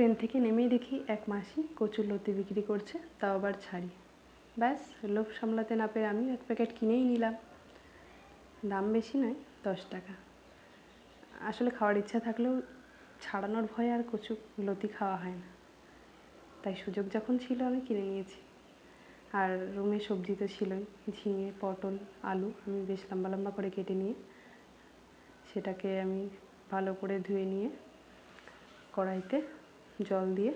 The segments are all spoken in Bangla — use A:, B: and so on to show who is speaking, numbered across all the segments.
A: ট্রেন থেকে নেমেই দেখি এক মাসি কচুর লতি বিক্রি করছে, তাও আবার ছাড়ি। ব্যাস, লোভ সামলাতে না পেরে আমি এক প্যাকেট কিনেই নিলাম। দাম বেশি নয়, দশ টাকা। আসলে খাওয়ার ইচ্ছা থাকলেও ছাড়ানোর ভয়ে আর কচু লতি খাওয়া হয় না। তাই সুযোগ যখন ছিল আমি কিনে নিয়েছি। আর রুমে সবজি তো ছিলই, ঝিঙে, পটল, আলু আমি বেশ লম্বা লম্বা করে কেটে নিয়ে সেটাকে আমি ভালো করে ধুয়ে নিয়ে কড়াইতে জল দিয়ে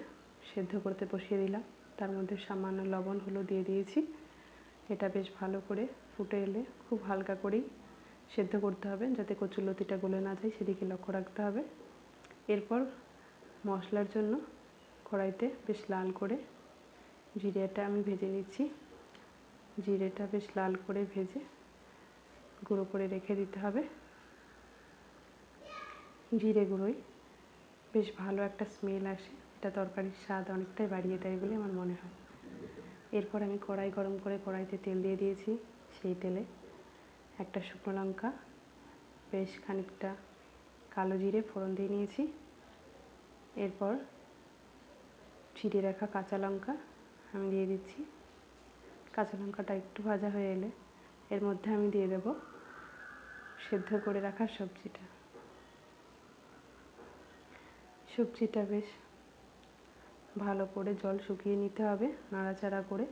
A: সেদ্ধ করতে বসিয়ে দিলাম। তার মধ্যে সামান্য লবণ, হলুদ দিয়ে দিয়েছি। এটা বেশ ভালো করে ফুটে এলে খুব হালকা করেই সেদ্ধ করতে হবে, যাতে কচুলতিটা গলে না যায়, সেদিকে লক্ষ্য রাখতে হবে। এরপর মশলার জন্য কড়াইতে বেশ লাল করে জিরেটা আমি ভেজে নিচ্ছি। জিরেটা বেশ লাল করে ভেজে গুঁড়ো করে রেখে দিতে হবে। জিরে গুঁড়োই বেশ ভালো একটা স্মেল আসে। এটা তরকারির স্বাদ অনেকটাই বাড়িয়ে দেয় বলে আমার মনে হয়। এরপর আমি কড়াই গরম করে কড়াইতে তেল দিয়ে দিয়েছি সেই তেলে একটা শুকনো লঙ্কা, বেশ খানিকটা কালো জিরে ফোড়ন দিয়ে নিয়েছি। এরপর চিড়ে রাখা কাঁচা লঙ্কা আমি দিয়ে দিচ্ছি। কাঁচা লঙ্কাটা একটু ভাজা হয়ে এলে এর মধ্যে আমি দিয়ে দেব সেদ্ধ করে রাখা সবজিটা। সবজিটা বেশ ভালো করে জল শুকিয়ে নিতে হবে, নাড়াচাড়া করে,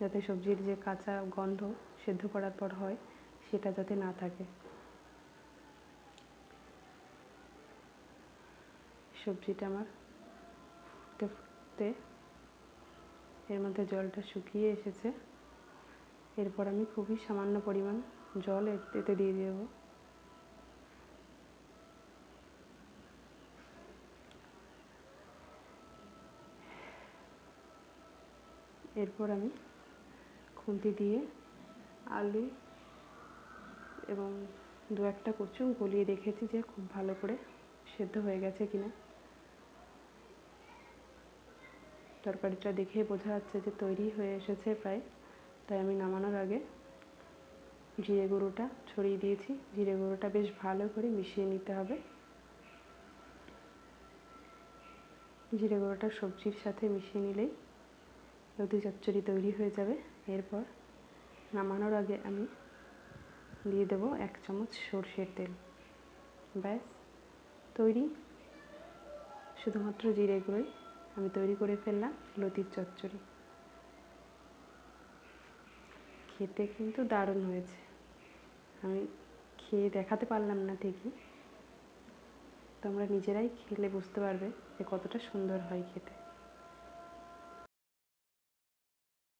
A: যাতে সবজির যে কাঁচা গন্ধ সেদ্ধ করার পর হয়, সেটা যাতে না থাকে। সবজিটা আমার ফুটতে ফুটতে এর মধ্যে জলটা শুকিয়ে এসেছে। এরপর আমি খুবই সামান্য পরিমাণ জল এতে দিয়ে দেবো। এরপর আমি খুন্তি দিয়ে আলু এবং দু একটা কচু গলিয়ে দেখেছি যে খুব ভালো করে সেদ্ধ হয়ে গেছে কিনা। তরকারিটা দেখে বোঝা যাচ্ছে যে তৈরি হয়ে এসেছে প্রায়। তাই আমি নামানোর আগে জিরে গুঁড়োটা ছড়িয়ে দিয়েছি। জিরে গুঁড়োটা বেশ ভালো করে মিশিয়ে নিতে হবে। জিরে গুঁড়োটা সবজির সাথে মিশিয়ে নিলেই লতি চচ্চড়ি তৈরি হয়ে যাবে। এরপর নামানোর আগে আমি দিয়ে দেব এক চামচ সর্ষের তেল। ব্যাস, তৈরি। শুধুমাত্র জিরে গুঁড়োই আমি তৈরি করে ফেললাম লতির চচ্চড়ি। খেতে কিন্তু দারুণ হয়েছে। আমি খেয়ে দেখাতে পারলাম না ঠিকই। তোমরা নিজেরাই খেলে বুঝতে পারবে যে কতটা সুন্দর হয় খেতে।